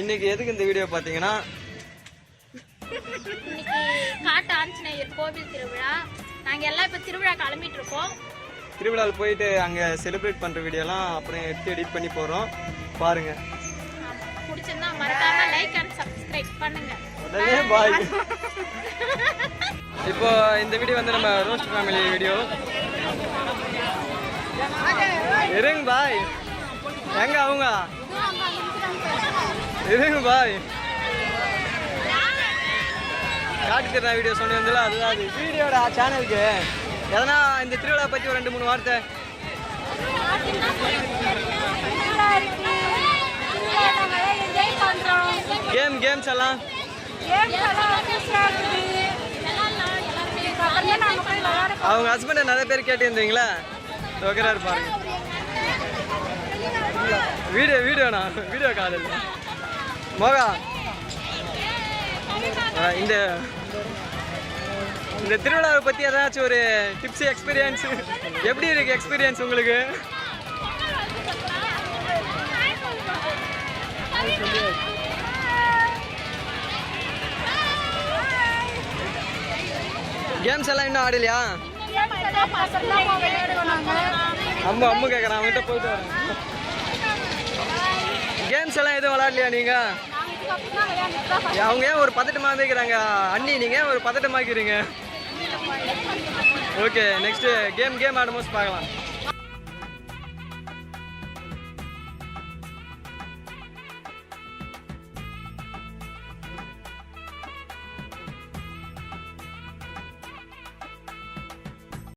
இன்னைக்கு எதுக்கு இந்த வீடியோ பார்த்தீங்கன்னா? இன்னைக்கு காட்டு ஆஞ்சநேயர் கோவில் திருவிழா. நாங்க எல்லாம் இப்ப திருவிழா கிளம்பிட்டு இருக்கோம். திருவிழாவில் போயிட்டு அங்கே செலிப்ரேட் பண்ணுற வீடியோலாம் அப்புறம் எடுத்து எடிட் பண்ணி போகிறோம் பாருங்க. பிடிச்சிருந்தா மறக்காம லைக் அண்ட் சப்ஸ்கிரைப் பண்ணுங்க. உடனே பாய் இப்போ இந்த வீடியோ வந்து நம்ம ரோஸ்ட் ஃபேமிலி வீடியோ இருங்க பாய் எங்க அவங்க? எதுங்க பாய். காட்டு வீடியோ சொன்னதுல அதுதான் அது. வீடியோட சேனலுக்கு எதனா இந்த திருவிழா பற்றி ஒரு ரெண்டு மூணு வார்த்தை. கேம் கேம்ஸ் எல்லாம். அவங்க ஹஸ்பண்டை நிறைய பேர் கேட்டிருந்தீங்களா? வைக்கிறாரு இருப்பாங்க வீடியோ வீடியோண்ணா. வீடியோ காலையில் மோகா. இந்த இந்த திருவிழாவை பற்றி ஏதாச்சும் ஒரு டிப்ஸ் எக்ஸ்பீரியன்ஸ் எப்படி இருக்கு எக்ஸ்பீரியன்ஸ் உங்களுக்கு? கேம்ஸ் எல்லாம் இன்னும் ஆடலையா? அம்மா அம்மு கேட்குறான் அவங்ககிட்ட போயிட்டு வரேன். விளாட்லையா நீங்க? அவங்க ஏன் ஒரு பதட்டமா இருக்கிறாங்க அண்ணி நீங்க ஒரு பதட்டமாக்கிறீங்க? ஓகே நெக்ஸ்ட் கேம் கேம் ஆடும்போது பார்க்கலாம்.